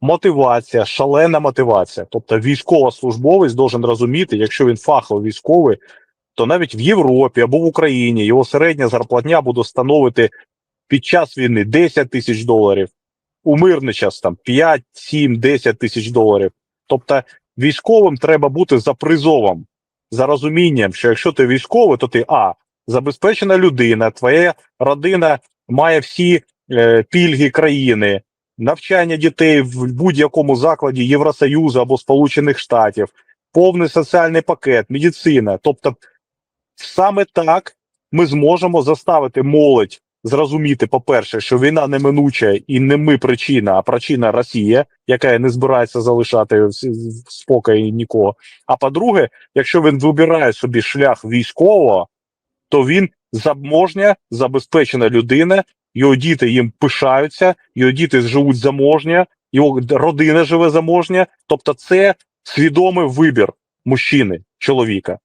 мотивація, шалена мотивація. Тобто військовослужбовець должен розуміти, якщо він фаховий військовий, то навіть в Європі або в Україні його середня зарплатня буде становити під час війни 10 тисяч доларів, у мирний час там 5, 7, 10 тисяч доларів. Тобто військовим треба бути за призовом, за розумінням, що якщо ти військовий, то ти а забезпечена людина, твоя родина має всі е, пільги країни, навчання дітей в будь-якому закладі Євросоюзу або Сполучених Штатів, повний соціальний пакет, медицина. Тобто, саме так ми зможемо заставити молодь зрозуміти, по-перше, що війна неминуча і не ми причина, а причина Росія, яка не збирається залишати в спокій нікого. А по-друге, якщо він вибирає собі шлях військового, то він заможня, забезпечена людина, його діти їм пишаються, його діти живуть заможня, його родина живе заможня. Тобто, це свідомий вибір мужчини, чоловіка.